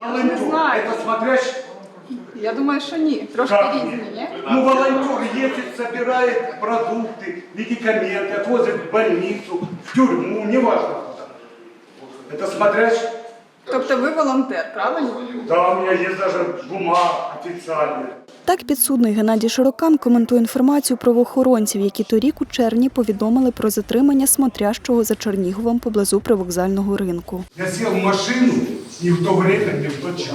Волонтер, знаю. это смотрящий. Я думаю, що ні. Трошки Как різні, нет? ні? Ну, волонтер ездит, собирает продукты, медикаменты, отвозит в больницу, в тюрьму, неважно куда. Это смотрящий. Тобто ви волонтер, правильно? Да, у меня есть даже бумага официальная. Так підсудний Геннадій Широкан коментує інформацію правоохоронців, які торік у червні повідомили про затримання смотрящого за Черніговом поблизу привокзального ринку. Я сів в машину і в то время, не час.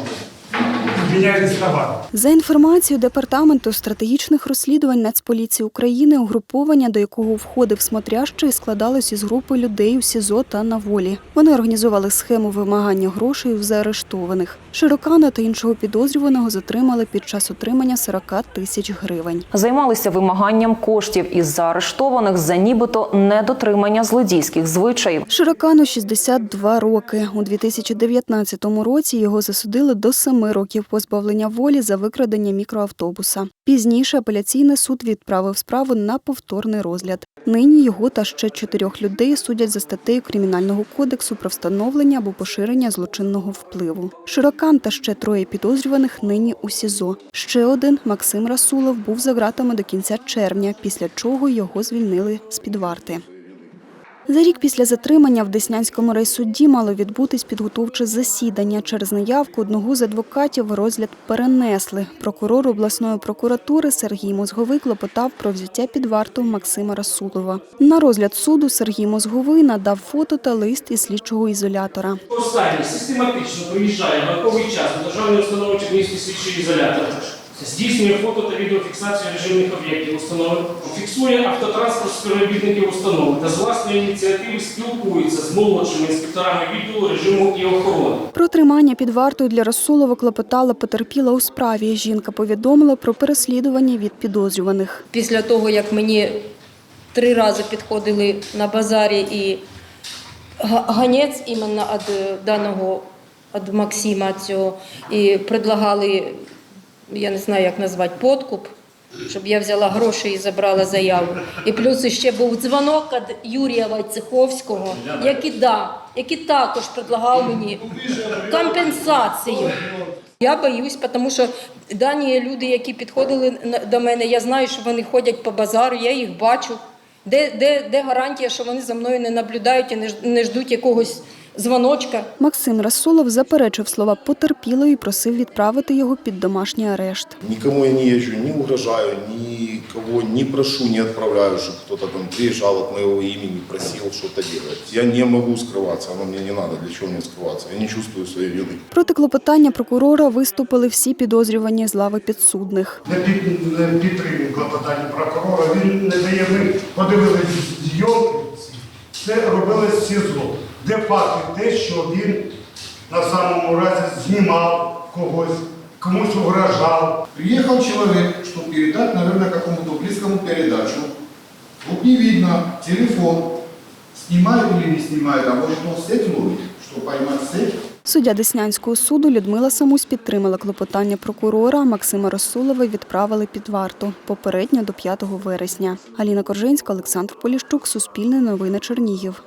Меня арестовали. За інформацією департаменту стратегічних розслідувань Нацполіції України, угруповання, до якого входив смотрящий, складалось із групи людей у СІЗО та на волі. Вони організували схему вимагання грошей в заарештованих. Широкана та іншого підозрюваного затримали під час отримання 40 тисяч гривень. Займалися вимаганням коштів із заарештованих за нібито недотримання злодійських звичаїв. Широкану 62 роки. У 2019 році його засудили до 7 років позбавлення волі за викрадення мікроавтобуса. Пізніше апеляційний суд відправив справу на повторний розгляд. Нині його та ще чотирьох людей судять за статтею Кримінального кодексу про встановлення або поширення злочинного впливу. Широкан та ще троє підозрюваних нині у СІЗО. Ще один Максим Расулов був за ґратами до кінця червня, після чого його звільнили з під варти. За рік після затримання в Деснянському райсуді мало відбутись підготовче засідання. Через неявку одного з адвокатів розгляд перенесли. Прокурор обласної прокуратури Сергій Мозговий клопотав про взяття під варту Максима Расулова. На розгляд суду Сергій Мозговий надав фото та лист із слідчого ізолятора. Останній систематично на час державної установи Чернігівський слідчий ізолятор, здійснює фото та відеофіксацію режимних об'єктів установи, фіксує автотранспорт співробітників установи та з власної ініціативи спілкується з молодшими інспекторами відділу режиму і охорони. Про тримання під вартою для Расулова клопотала потерпіла у справі. Жінка повідомила про переслідування від підозрюваних. після того, як мені три рази підходили на базарі і га- ганець іменно від даного від Максима цього, і предлагали, я не знаю, як назвати, подкуп, щоб я взяла гроші і забрала заяву. І плюс ще був дзвонок від Юрія Войцеховського, який, да, який також предлагав мені компенсацію. Я боюсь, тому що дані люди, які підходили до мене, я знаю, що вони ходять по базару, я їх бачу. Де, де, де гарантія, що вони за мною не наблюдають і не, не ждуть якогось дзвоночка? Максим Расулов заперечив слова потерпілої і просив відправити його під домашній арешт. Никому я не езжу, не угрожаю, никого не прошу, не отправляю, чтобы кто-то там приезжал от моего имени, просил что-то делать. Я не могу скрываться, оно мне не надо, для чего мне скрываться, я не чувствую своей вины. Проти клопотання прокурора виступили всі підозрювані з лави підсудних. Не під- не підтримую клопотання прокурора. Він не дає ми подивилися зйомки. Це робили з СІЗО. Де факти те, що він на самому разі знімав когось, комусь угрожав. Приехал человек, чтобы передать, наверное, какому-то близкому передачу. Вот не видно, телефон, снимает или не снимает, а может он сеть ловит, что поймать сеть. Суддя Деснянського суду Людмила Самусь підтримала клопотання прокурора. Максима Расулова відправили під варту попередньо до 5 вересня. Аліна Коржинська, Олександр Поліщук, Суспільне новини Чернігів.